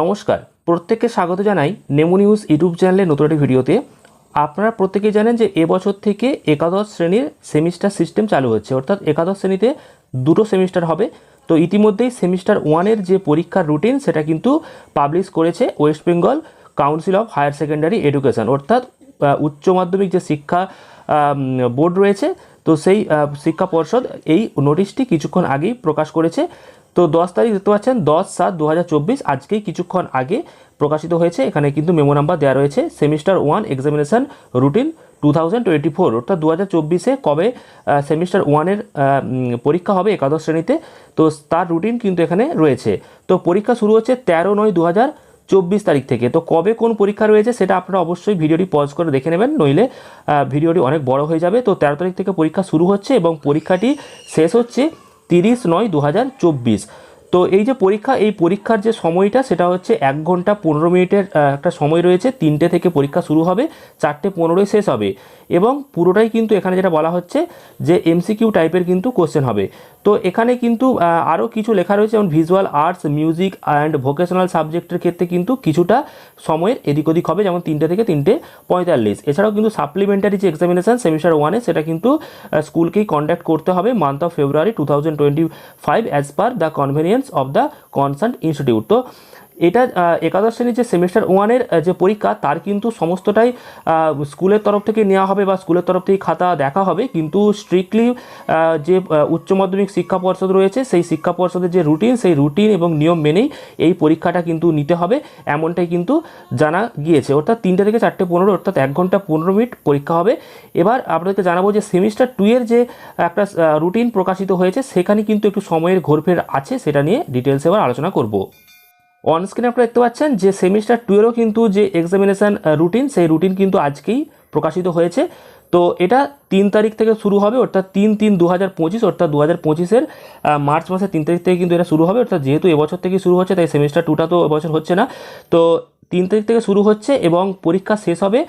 নমস্কার, প্রত্যেককে স্বাগত জানাই নেমো নিউজ ইউটিউব চ্যানেলের নতুন একটি ভিডিওতে। আপনারা প্রত্যেকেই জানেন যে এবছর থেকে একাদশ শ্রেণির সেমিস্টার সিস্টেম চালু হচ্ছে, অর্থাৎ একাদশ শ্রেণীতে দুটো সেমিস্টার হবে। তো ইতিমধ্যেই সেমিস্টার ওয়ানের যে পরীক্ষার রুটিন, সেটা কিন্তু পাবলিশ করেছে West Bengal Council of Higher Secondary Education, অর্থাৎ উচ্চ মাধ্যমিক যে শিক্ষা বোর্ড রয়েছে, তো সেই শিক্ষা পর্ষদ এই নোটিশটি কিছুক্ষণ আগেই প্রকাশ করেছে। তো দশ তারিখ দেখতে পাচ্ছেন, দশ সাত দু আজকেই কিছুক্ষণ আগে প্রকাশিত হয়েছে। এখানে কিন্তু মেমো নাম্বার দেওয়া রয়েছে, semester one examination routine two thousand twenty four. অর্থাৎ দু হাজার চব্বিশে কবে সেমিস্টার ওয়ানের পরীক্ষা হবে একাদশ শ্রেণীতে, তো তার রুটিন কিন্তু এখানে রয়েছে। তো পরীক্ষা শুরু হচ্ছে তেরো নয় দু হাজার চব্বিশ তারিখ থেকে। তো কবে কোন পরীক্ষা রয়েছে সেটা আপনারা অবশ্যই ভিডিওটি পজ করে দেখে নেবেন, নইলে ভিডিওটি অনেক বড় হয়ে যাবে। তো তেরো তারিখ থেকে পরীক্ষা শুরু হচ্ছে এবং পরীক্ষাটি শেষ হচ্ছে তিরিশ নয় দু তো এই যে পরীক্ষা, এই পরীক্ষার যে সময়টা, সেটা হচ্ছে এক ঘণ্টা পনেরো মিনিটের একটা সময় রয়েছে। তিনটে থেকে পরীক্ষা শুরু হবে, চারটে পনেরোয় শেষ হবে। এবং পুরোটাই কিন্তু এখানে যেটা বলা হচ্ছে যে এমসিকিউ টাইপের কিন্তু কোশ্চেন হবে। তো এখানে কিন্তু আরও কিছু লেখা রয়েছে, যেমন visual arts music and vocational সাবজেক্টের ক্ষেত্রে কিন্তু কিছুটা সময়ের এদিক ওদিক হবে, যেমন তিনটে থেকে তিনটে পঁয়তাল্লিশ। এছাড়াও কিন্তু সাপ্লিমেন্টারি যে এক্সামিনেশন সেমিস্টার ওয়ানে সেটা কিন্তু স্কুলকেই কন্ডাক্ট করতে হবে month of February two thousand twenty five as per the convenience of the concerned institute তো এটা একাদশ শ্রেণির যে সেমিস্টার ওয়ানের যে পরীক্ষা, তার কিন্তু সমস্তটাই স্কুলের তরফ থেকে নেওয়া হবে বা স্কুলের তরফ থেকে খাতা দেখা হবে। কিন্তু স্ট্রিক্টলি যে উচ্চ মাধ্যমিক শিক্ষা পর্ষদ রয়েছে, সেই শিক্ষা পর্ষদের যে রুটিন সেই রুটিন এবং নিয়ম মেনেই এই পরীক্ষাটা কিন্তু নিতে হবে। এমনটাই কিন্তু জানা গিয়েছে। অর্থাৎ তিনটে থেকে চারটে পনেরো, অর্থাৎ এক ঘণ্টা পনেরো মিনিট পরীক্ষা হবে। এবার আপনাদেরকে জানাব যে সেমিস্টার টু এর যে একটা রুটিন প্রকাশিত হয়েছে, সেখানে কিন্তু একটু সময়ের ঘোরফের আছে, সেটা নিয়ে ডিটেলস এবার আলোচনা করব। অন স্ক্রিনে আপনারা দেখতে পাচ্ছেন যে সেমিস্টার টুয়েরও কিন্তু যে এক্সামিনেশান রুটিন সেই রুটিন কিন্তু আজকেই প্রকাশিত হয়েছে। তো এটা তিন তারিখ থেকে শুরু হবে, অর্থাৎ তিন তিন দু হাজার পঁচিশ, অর্থাৎ দু হাজার পঁচিশের মার্চ মাসের তিন তারিখ থেকে কিন্তু এটা শুরু হবে, অর্থাৎ যেহেতু এবছর থেকে শুরু হচ্ছে, তাই সেমিস্টার টুটা তো এবছর হচ্ছে না। তো তিন তারিখ থেকে শুরু হচ্ছে এবং পরীক্ষা শেষ হবে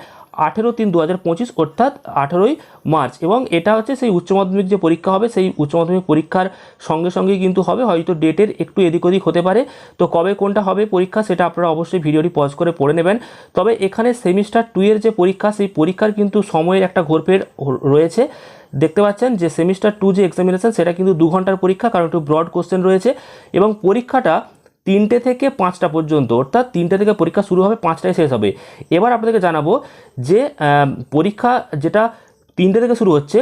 আঠেরো তিন দু হাজার পঁচিশ, অর্থাৎ আঠেরোই মার্চ। এবং এটা হচ্ছে সেই উচ্চ মাধ্যমিক যে পরীক্ষা হবে, সেই উচ্চ মাধ্যমিক পরীক্ষার সঙ্গে সঙ্গে কিন্তু হবে। হয়তো ডেটের একটু এদিক ওদিক হতে পারে। তো কবে কোনটা হবে পরীক্ষা, সেটা আপনারা অবশ্যই ভিডিওটি পজ করে পড়ে নেবেন। তবে এখানে সেমিস্টার টু এর যে পরীক্ষা, সেই পরীক্ষার কিন্তু সময়ের একটা ঘোরফের রয়েছে। দেখতে পাচ্ছেন যে সেমিস্টার টু যে এক্সামিনেশন সেটা কিন্তু দু ঘণ্টার পরীক্ষা, কারণ একটু ব্রড কোশ্চেন রয়েছে। এবং পরীক্ষাটা তিনটে থেকে পাঁচটা পর্যন্ত, অর্থাৎ তিনটে থেকে পরীক্ষা শুরু হবে, পাঁচটায় শেষ হবে। এবার আপনাদেরকে জানাব যে পরীক্ষা যেটা তিনটে থেকে শুরু হচ্ছে,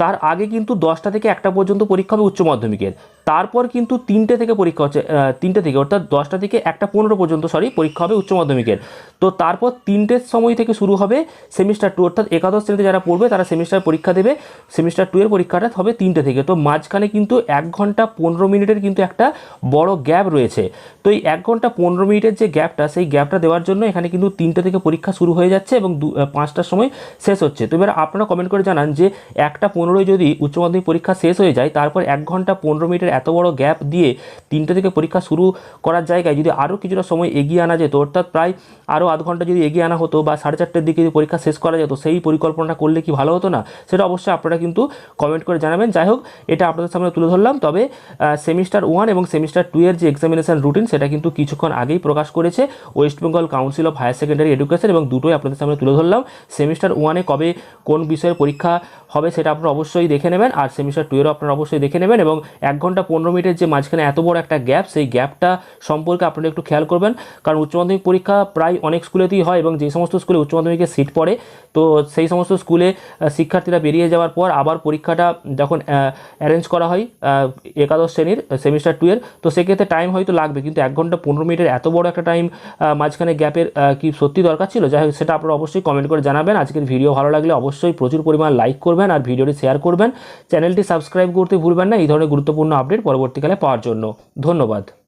তার আগে কিন্তু দশটা থেকে একটা পর্যন্ত পরীক্ষা হবে উচ্চ মাধ্যমিকের। তারপর কিন্তু তিনটে থেকে পরীক্ষা হচ্ছে তিনটে থেকে, অর্থাৎ দশটা থেকে একটা পনেরো পর্যন্ত সরি পরীক্ষা হবে উচ্চ মাধ্যমিকের। তো তারপর তিনটের সময় থেকে শুরু হবে সেমিস্টার টু অর্থাৎ একাদশ শ্রেণীতে যারা পড়বে, তারা সেমিস্টার পরীক্ষা দেবে। সেমিস্টার টু এর পরীক্ষাটা হবে তিনটে থেকে। তো মাঝখানে কিন্তু এক ঘণ্টা পনেরো মিনিটের কিন্তু একটা বড় গ্যাপ রয়েছে। তো এই এক ঘণ্টা পনেরো মিনিটের যে গ্যাপটা সেই গ্যাপটা দেওয়ার জন্য এখানে কিন্তু তিনটে থেকে পরীক্ষা শুরু হয়ে যাচ্ছে এবং দু পাঁচটার সময় শেষ হচ্ছে। তো এবার আপনারা কমেন্ট করে জানান যে একটা পনেরোই যদি উচ্চ মাধ্যমিক পরীক্ষা শেষ হয়ে যায়, তারপর এক ঘণ্টা পনেরো মিনিটের এত বড় গ্যাপ দিয়ে তিনটে থেকে পরীক্ষা শুরু করার জায়গায় যদি আরও কিছুটা সময় এগিয়ে আনা যেত, অর্থাৎ প্রায় আরও আধ ঘণ্টা যদি এগিয়ে আনা হতো বা সাড়ে চারটের দিকে যদি পরীক্ষা শেষ করা যেত, সেই পরিকল্পনাটা করলে কি ভালো হতো না? সেটা অবশ্যই আপনারা কিন্তু কমেন্ট করে জানাবেন। যাই হোক, এটা আপনাদের সামনে তুলে ধরলাম। তবে সেমিস্টার ওয়ান এবং সেমিস্টার টু এর যে এক্সামিনেশন রুটিন সেটা কিন্তু কিছুক্ষণ আগেই প্রকাশ করেছে West Bengal Council of Higher Secondary Education এবং দুটোই আপনাদের সামনে তুলে ধরলাম। সেমিস্টার ওয়ানে কবে কোন বিষয়ের পরীক্ষা হবে, সেটা আপনারা অবশ্যই দেখে নেবেন। আর সেমিস্টার টু এরও আপনারা অবশ্যই দেখে নেবেন এবং এক ঘণ্টা পনেরো মিনিটের যে মাঝখানে এত বড় একটা গ্যাপ সেই গ্যাপটা সম্পর্কে আপনারা একটু খেয়াল করবেন। কারণ উচ্চ মাধ্যমিক পরীক্ষা প্রায় অনেক স্কুলেতেই হয় এবং যে সমস্ত স্কুলে উচ্চ মাধ্যমিকের সিট পড়ে, তো সেই সমস্ত স্কুলে শিক্ষার্থীরা বেরিয়ে যাওয়ার পর আবার পরীক্ষাটা যখন অ্যারেঞ্জ করা হয় একাদশ শ্রেণির সেমিস্টার টু তো সেক্ষেত্রে টাইম হয়তো লাগবে। কিন্তু এক ঘণ্টা পনেরো মিনিটের এত বড় একটা টাইম মাঝখানে গ্যাপের কি সত্যি দরকার ছিল? যাই হোক, সেটা আপনারা অবশ্যই কমেন্ট করে জানাবেন। আজকের ভিডিও ভালো লাগলে অবশ্যই প্রচুর পরিমাণ লাইক করবেন আর ভিডিওটি শেয়ার করবেন। চ্যানেলটি সাবস্ক্রাইব করতে ভুলবেন না। এই ধরনের গুরুত্বপূর্ণ পরবর্তীকালে পাওয়ার জন্য। ধন্যবাদ।